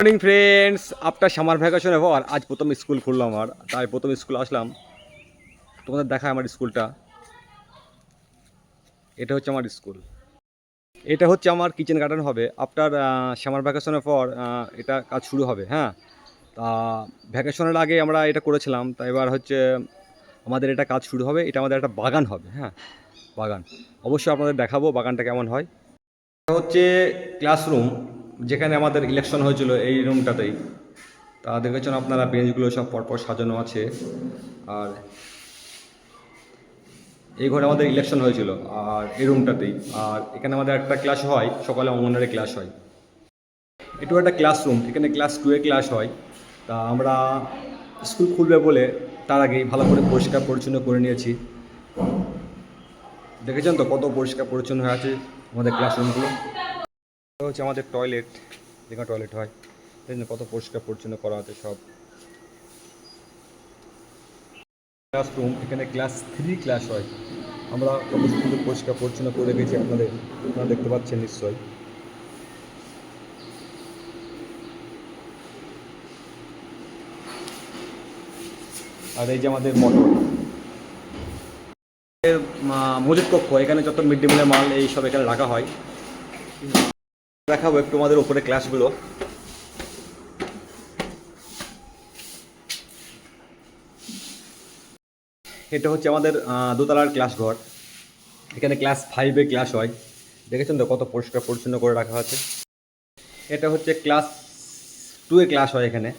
Morning friends after summer ভ্যাকেশনের পর, আজ প্রথম স্কুল খুললাম আমার। তাই প্রথম স্কুল আসলাম। তোমাদের দেখায় আমার স্কুলটা এটা হচ্ছে আমার স্কুল এটা হচ্ছে আমার কিচেন গার্ডেন হবে। আফটার সামার ভ্যাকেশনের পর এটা কাজ শুরু হবে হ্যাঁ? তা ভ্যাকেশনের আগে আমরা এটা করেছিলাম। তা এবার হচ্ছে, আমাদের এটা কাজ শুরু হবে। এটা আমাদের একটা বাগান হবে হ্যাঁ? বাগান। অবশ্যই আপনাদের দেখাবো বাগানটা কেমন হয়। হচ্ছে ক্লাসরুম যেখানে আমাদের ইলেকশন হয়েছিল এই রুমটাতেই তা দেখেছেন আপনারা বেঞ্চগুলো সব পরপর সাজানো আছে। আর এই ঘরে আমাদের ইলেকশন হয়েছিল, আর এই রুমটাতেই আর এখানে আমাদের একটা ক্লাস হয়, সকালে অঙ্গনারে ক্লাস হয়। এটু একটা ক্লাসরুম এখানে ক্লাস টুয়ে ক্লাস হয়। তা আমরা স্কুল খুলবে বলে তার আগেই ভালো করে পরিষ্কার পরিচ্ছন্ন করে নিয়েছি। দেখেছেন তো কত পরিষ্কার পরিচ্ছন্ন হয়ে আছে আমাদের ক্লাসরুমগুলো এটা হচ্ছে আমাদের টয়লেট যেখানে টয়লেট হয়। দেখুন কত পরিষ্কার, পরিচ্ছন্ন করা আছে সব। ক্লাসরুম এখানে ক্লাস থ্রি ক্লাস হয়। আমরা কত সুন্দর, পরিষ্কার, পরিচ্ছন্ন করে রেখেছি আপনাদের। আপনারা দেখতে পাচ্ছেন নিশ্চয়ই। আর এই যে আমাদের মোটর মজুদ কক্ষ এখানে যত মিড ডে মিলের মাল, এই সব এখানে রাখা হয়। দেখাবো একটু আমাদের উপরে ক্লাসগুলো এটা হচ্ছে আমাদের দোতলার ক্লাস ঘর। এখানে ক্লাস ফাইভে ক্লাস হয়। দেখেছেন তো কত পরিষ্কার পরিচ্ছন্ন করে রাখা আছে? এটা হচ্ছে ক্লাস টুয়ে ক্লাস হয় এখানে।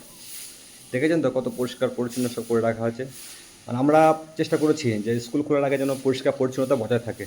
দেখেছেন তো কত পরিষ্কার পরিচ্ছন্ন সব করে রাখা আছে। আর আমরা চেষ্টা করেছি যে স্কুল খোলার আগে যেন পরিষ্কার পরিচ্ছন্নতা বজায় থাকে।